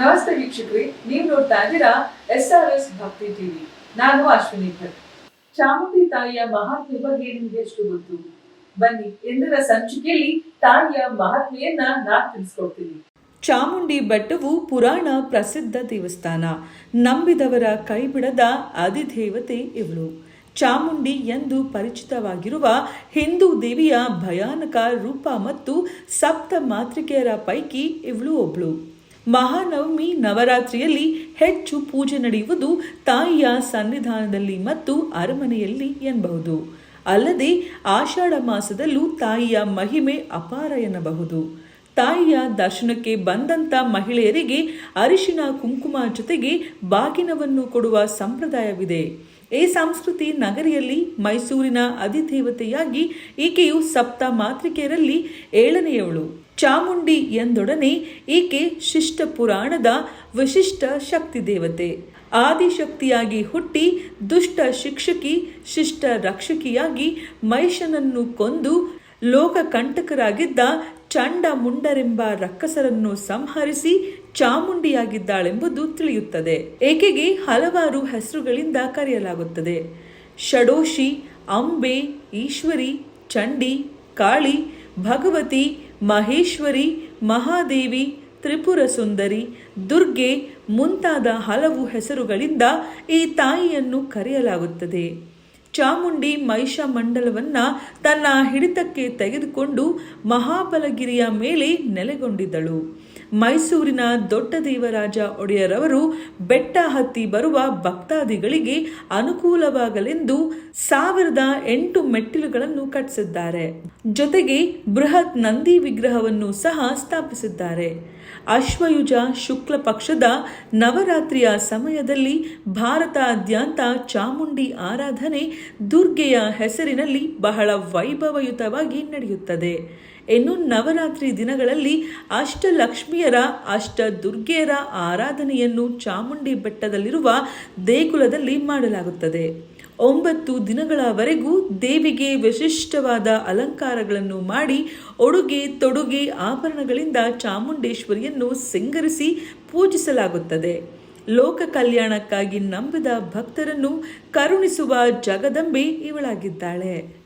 ನಮಸ್ತೆ ವೀಕ್ಷಕರೇ, ನೀವು ನೋಡ್ತಾ ಇದ್ದೀರಾ S R S Bhakti TV. ನಾನು ಅಶ್ವಿನಿ ಭಟ್. ಚಾಮುಂಡಿ ತಾಯಿಯ ಮಹಾತ್ಮೆ ಬಗ್ಗೆ ನಿಮ್ಗೆ ಎಷ್ಟು ಗೊತ್ತು? ಬನ್ನಿ ಎಂದರ ಸಂಚಿಕೆಯಲ್ಲಿ ತಾಯಿಯ ಮಹಾತ್ಮೆಯನ್ನ ನಾ ತಿಳಿಸ್ಕೊಡ್ತೀನಿ. ಚಾಮುಂಡಿ ಬೆಟ್ಟವು ಪುರಾಣ ಪ್ರಸಿದ್ಧ ದೇವಸ್ಥಾನ. ನಂಬಿದವರ ಕೈಬಿಡದ ಅಧಿದೇವತೆ ಇವಳು. ಚಾಮುಂಡಿ ಎಂದು ಪರಿಚಿತವಾಗಿರುವ ಹಿಂದೂ ದೇವಿಯ ಭಯಾನಕ ರೂಪ ಮತ್ತು ಸಪ್ತ ಮಾತೃಕೆಯರ ಪೈಕಿ ಇವಳು ಒಬ್ಳು. ಮಹಾನವಮಿ ನವರಾತ್ರಿಯಲ್ಲಿ ಹೆಚ್ಚು ಪೂಜೆ ನಡೆಯುವುದು ತಾಯಿಯ ಸನ್ನಿಧಾನದಲ್ಲಿ ಮತ್ತು ಅರಮನೆಯಲ್ಲಿ ಎನ್ನಬಹುದು. ಅಲ್ಲದೆ ಆಷಾಢ ಮಾಸದಲ್ಲೂ ತಾಯಿಯ ಮಹಿಮೆ ಅಪಾರ ಎನ್ನಬಹುದು. ತಾಯಿಯ ದರ್ಶನಕ್ಕೆ ಬಂದಂತ ಮಹಿಳೆಯರಿಗೆ ಅರಿಶಿನ ಕುಂಕುಮ ಜೊತೆಗೆ ಬಾಗಿನವನ್ನು ಕೊಡುವ ಸಂಪ್ರದಾಯವಿದೆ. ಈ ಸಂಸ್ಕೃತಿ ನಗರಿಯಲ್ಲಿ ಮೈಸೂರಿನ ಅಧಿದೇವತೆಯಾಗಿ ಈಕೆಯು ಸಪ್ತ ಮಾತೃಕೆಯರಲ್ಲಿ ಏಳನೆಯವಳು. ಚಾಮುಂಡಿ ಎಂದೊಡನೆ ಈಕೆ ಶಿಷ್ಟ ಪುರಾಣದ ವಿಶಿಷ್ಟ ಶಕ್ತಿ ದೇವತೆ. ಆದಿಶಕ್ತಿಯಾಗಿ ಹುಟ್ಟಿ ದುಷ್ಟ ಶಿಕ್ಷಕಿ, ಶಿಷ್ಟ ರಕ್ಷಕಿಯಾಗಿ ಮಹಿಷನನ್ನು ಕೊಂದು ಲೋಕಕಂಟಕರಾಗಿದ್ದ ಚಂಡ ಮುಂಡರೆಂಬ ರಕ್ಕಸರನ್ನು ಸಂಹರಿಸಿ ಚಾಮುಂಡಿಯಾಗಿದ್ದಾಳೆಂಬುದು ತಿಳಿಯುತ್ತದೆ. ಏಕೆಗೆ ಹಲವಾರು ಹೆಸರುಗಳಿಂದ ಕರೆಯಲಾಗುತ್ತದೆ. ಷಡೋಷಿ, ಅಂಬೆ, ಈಶ್ವರಿ, ಚಂಡಿ, ಕಾಳಿ, ಭಗವತಿ, ಮಹೇಶ್ವರಿ, ಮಹಾದೇವಿ ತ್ರಿಪುರ ಸುಂದರಿ ದುರ್ಗೆ ಮುಂತಾದ ಹಲವು ಹೆಸರುಗಳಿಂದ ಈ ತಾಯಿಯನ್ನು ಕರೆಯಲಾಗುತ್ತದೆ. ಚಾಮುಂಡಿ ಮಹಿಷ ಮಂಡಲವನ್ನ ತನ್ನ ಹಿಡಿತಕ್ಕೆ ತೆಗೆದುಕೊಂಡು ಮಹಾಬಲಗಿರಿಯ ಮೇಲೆ ನೆಲೆಗೊಂಡಿದ್ದಳು. ಮೈಸೂರಿನ ದೊಡ್ಡ ದೇವರಾಜ ಒಡೆಯರವರು ಬೆಟ್ಟ ಹತ್ತಿ ಬರುವ ಭಕ್ತಾದಿಗಳಿಗೆ ಅನುಕೂಲವಾಗಲೆಂದು ಸಾವಿರದ ಎಂಟು ಮೆಟ್ಟಿಲುಗಳನ್ನು ಕಟ್ಟಿಸಿದ್ದಾರೆ. ಜೊತೆಗೆ ಬೃಹತ್ ನಂದಿ ವಿಗ್ರಹವನ್ನು ಸಹ ಸ್ಥಾಪಿಸಿದ್ದಾರೆ. ಅಶ್ವಯುಜ ಶುಕ್ಲ ಪಕ್ಷದ ನವರಾತ್ರಿಯ ಸಮಯದಲ್ಲಿ ಭಾರತಾದ್ಯಂತ ಚಾಮುಂಡಿ ಆರಾಧನೆ ದುರ್ಗೆಯ ಹೆಸರಿನಲ್ಲಿ ಬಹಳ ವೈಭವಯುತವಾಗಿ ನಡೆಯುತ್ತದೆ. ಇನ್ನು ನವರಾತ್ರಿ ದಿನಗಳಲ್ಲಿ ಅಷ್ಟಲಕ್ಷ್ಮಿಯರ ಅಷ್ಟ ದುರ್ಗೆಯರ ಆರಾಧನೆಯನ್ನು ಚಾಮುಂಡಿ ಬೆಟ್ಟದಲ್ಲಿರುವ ದೇಗುಲದಲ್ಲಿ ಮಾಡಲಾಗುತ್ತದೆ. ಒಂಬತ್ತು ದಿನಗಳವರೆಗೂ ದೇವಿಗೆ ವಿಶಿಷ್ಟವಾದ ಅಲಂಕಾರಗಳನ್ನು ಮಾಡಿ ಉಡುಗೆ ತೊಡುಗೆ ಆಭರಣಗಳಿಂದ ಚಾಮುಂಡೇಶ್ವರಿಯನ್ನು ಸಿಂಗರಿಸಿ ಪೂಜಿಸಲಾಗುತ್ತದೆ. ಲೋಕ ಕಲ್ಯಾಣಕ್ಕಾಗಿ ನಂಬಿದ ಭಕ್ತರನ್ನು ಕರುಣಿಸುವ ಜಗದಂಬೆ ಇವಳಾಗಿದ್ದಾಳೆ.